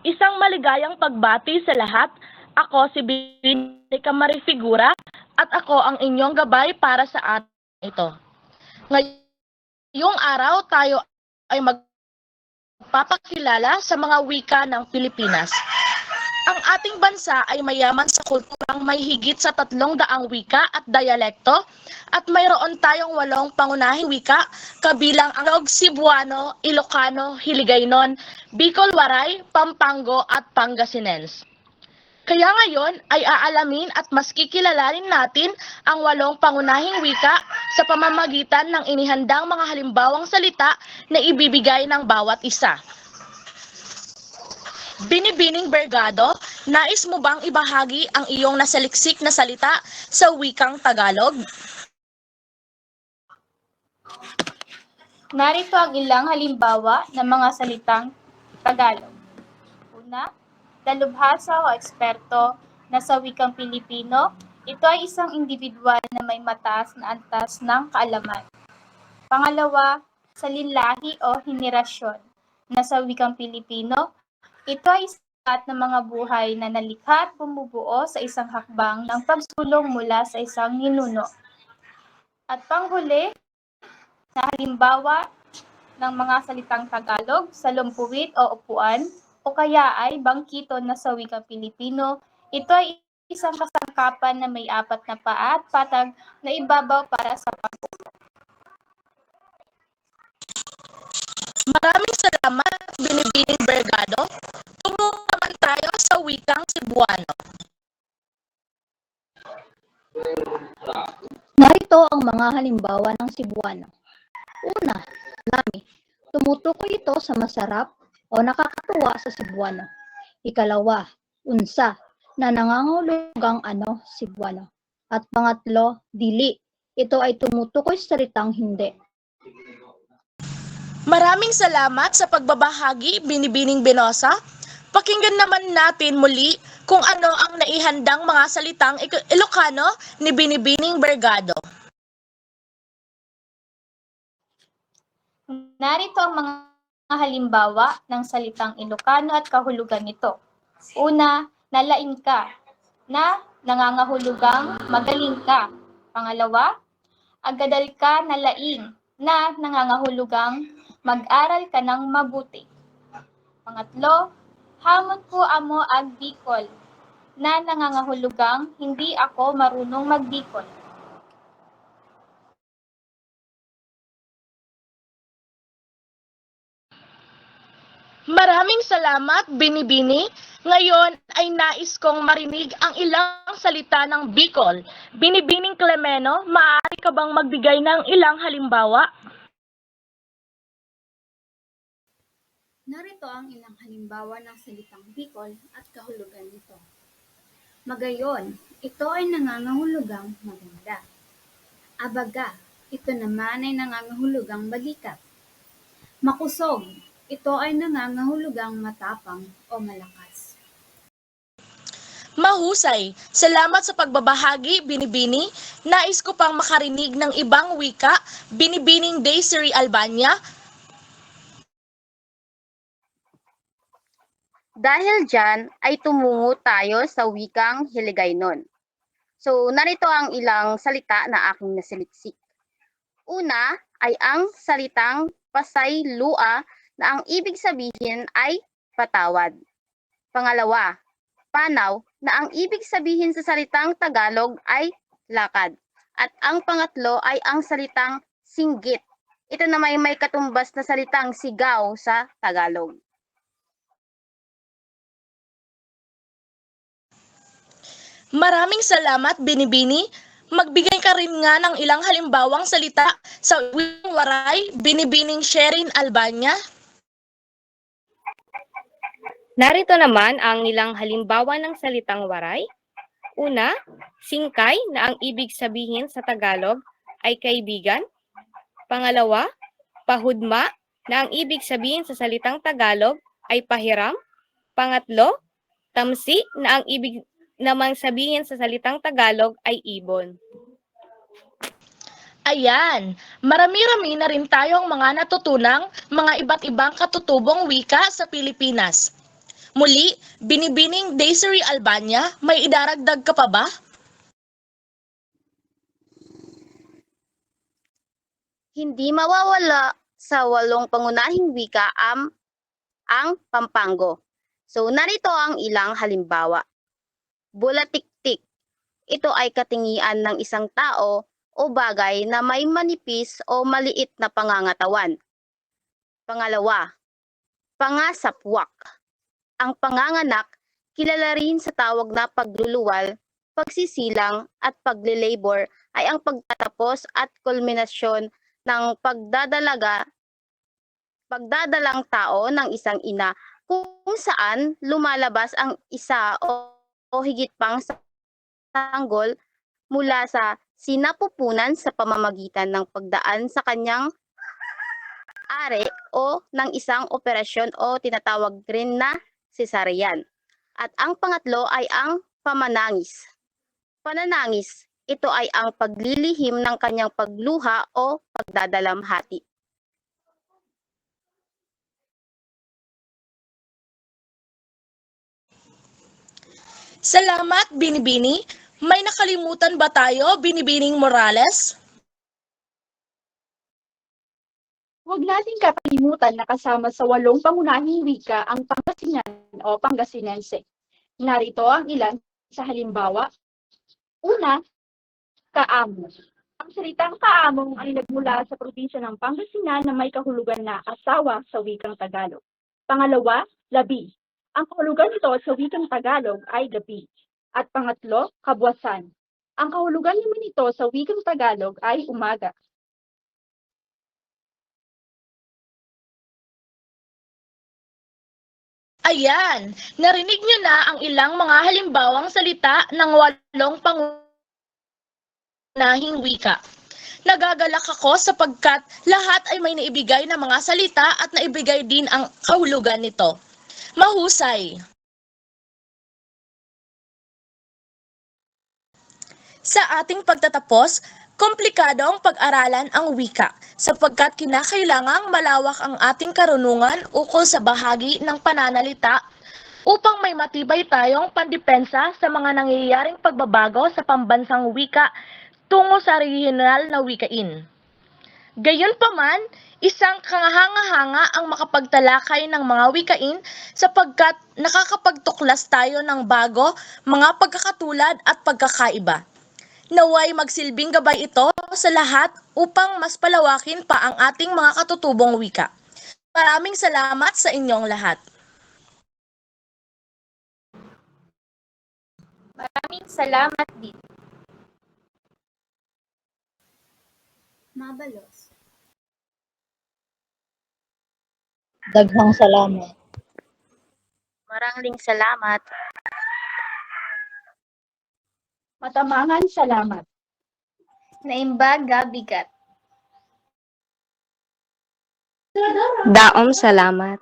Isang maligayang pagbati sa lahat. Ako si Binica Marifigura at ako ang inyong gabay para sa atin ito. Ngayong araw tayo ay magpapakilala sa mga wika ng Pilipinas. Ang ating bansa ay mayaman sa kulturang may higit sa tatlong daang wika at dialekto at mayroon tayong walong pangunahing wika kabilang ang Cebuano, Ilocano, Hiligaynon, Bicol Waray, Pampango at Pangasinense. Kaya ngayon ay aalamin at mas kikilalanin natin ang walong pangunahing wika sa pamamagitan ng inihandang mga halimbawang salita na ibibigay ng bawat isa. Binibining Bergado, nais mo bang ibahagi ang iyong nasaliksik na salita sa wikang Tagalog? Narito ang ilang halimbawa ng mga salitang Tagalog. Una, dalubhasa o eksperto na sa wikang Pilipino, ito ay isang individual na may mataas na antas ng kaalaman. Pangalawa, salinlahi o henerasyon na sa wikang Pilipino, ito ay sapat ng mga buhay na nalikha at bumubuo sa isang hakbang ng pagsulong mula sa isang ninuno. At panghuli, na halimbawa ng mga salitang Tagalog sa lumpuwit o upuan o kaya ay bangkito na sa wikang Pilipino. Ito ay isang kasangkapan na may apat na paa at patag na ibabaw para sa pag Maraming salamat, wikang Cebuano. Narito ang mga halimbawa ng Cebuano. Una, lami. Tumutukoy ito sa masarap o nakakatuwa sa Cebuano. Ikalawa, unsa, na nangangahulugang ano, Cebuano. At pangatlo, dili. Ito ay tumutukoy sa salitang hindi. Maraming salamat sa pagbabahagi, Binibining Benosa. Pakinggan naman natin muli kung ano ang naihandang mga salitang Ilocano ni Binibining Bergado. Narito ang mga halimbawa ng salitang Ilocano at kahulugan nito. Una, nalain ka, na nangangahulugang magaling ka. Pangalawa, agadal ka na na nangangahulugang mag-aral ka ng mabuti. Pangatlo, hamon ko amo ag Bicol, na nangangahulugang hindi ako marunong magbikol. Maraming salamat, Binibini. Ngayon ay nais kong marinig ang ilang salita ng Bicol. Binibining Clemeno, maaari ka bang magbigay ng ilang halimbawa? Narito ang ilang halimbawa ng salitang Bicol at kahulugan nito. Magayon, ito ay nangangahulugang maganda. Abaga, ito naman ay nangangahulugang balikat. Makusog, ito ay nangangahulugang matapang o malakas. Mahusay. Salamat sa pagbabahagi, Binibini. Nais ko pang makarinig ng ibang wika, Binibining Desiree Albania. Dahil dyan ay tumungo tayo sa wikang Hiligaynon. So, narito ang ilang salita na aking nasiliksik. Una ay ang salitang pasay lua na ang ibig sabihin ay patawad. Pangalawa, panaw na ang ibig sabihin sa salitang Tagalog ay lakad. At ang pangatlo ay ang salitang singgit. Ito na may may katumbas na salitang sigaw sa Tagalog. Maraming salamat, Binibini. Magbigay ka rin nga ng ilang halimbawang salita sa wikang waray, Binibining Sherin Albania. Narito naman ang ilang halimbawa ng salitang waray. Una, singkay na ang ibig sabihin sa Tagalog ay kaibigan. Pangalawa, pahudma na ang ibig sabihin sa salitang Tagalog ay pahiram. Pangatlo, tamsi na ang ibig namang sabihin sa salitang Tagalog ay ibon. Ayan, marami-rami na rin tayong mga natutunang mga iba't ibang katutubong wika sa Pilipinas. Muli, binibining Desiree Albania, may idaragdag ka pa ba? Hindi mawawala sa walong pangunahing wika am ang Pampango. So narito ang ilang halimbawa. Bulatiktik. Ito ay katingian ng isang tao o bagay na may manipis o maliit na pangangatawan. Pangalawa, pangasapwak. Ang panganganak kilala rin sa tawag na pagluluwal, pagsisilang at paglilabor ay ang pagtatapos at kulminasyon ng pagdadalaga pagdadalang tao ng isang ina kung saan lumalabas ang isa o, o higit pang sanggol mula sa sinapupunan sa pamamagitan ng pagdaan sa kanyang are o ng isang operasyon o tinatawag rin na cesarean. At ang pangatlo ay ang pamanangis. Pananangis, ito ay ang paglilihim ng kanyang pagluha o pagdadalamhati. Salamat, Binibini. May nakalimutan ba tayo, Binibining Morales? Huwag nating kakalimutan na kasama sa walong pangunahing wika ang Pangasinan o Pangasinense. Narito ang ilan sa halimbawa. Una, kaamo. Ang salitang kaamong ay nagmula sa probinsya ng Pangasinan na may kahulugan na asawa sa wikang Tagalog. Pangalawa, labi. Ang kahulugan nito sa wikang Tagalog ay gabi. At pangatlo, kabwasan. Ang kahulugan naman nito sa wikang Tagalog ay umaga. Ayan, narinig nyo na ang ilang mga halimbawang salita ng walong pangunahing wika. Nagagalak ako sapagkat lahat ay may naibigay na mga salita at naibigay din ang kahulugan nito. Mahusay! Sa ating pagtatapos, komplikado ang pag-aralan ang wika sapagkat kinakailangang malawak ang ating karunungan ukol sa bahagi ng pananalita upang may matibay tayong pandepensa sa mga nangyayaring pagbabago sa pambansang wika tungo sa regional na wikain. Gayunpaman, isang kangahanga-hanga ang makapagtalakay ng mga wikain sapagkat nakakapagtuklas tayo ng bago, mga pagkakatulad at pagkakaiba. Naway magsilbing gabay ito sa lahat upang mas palawakin pa ang ating mga katutubong wika. Maraming salamat sa inyong lahat. Maraming salamat din. Mabalos. Daghang salamat. Maraming salamat. Matamangan salamat. Naimbaga bigat. Daom salamat.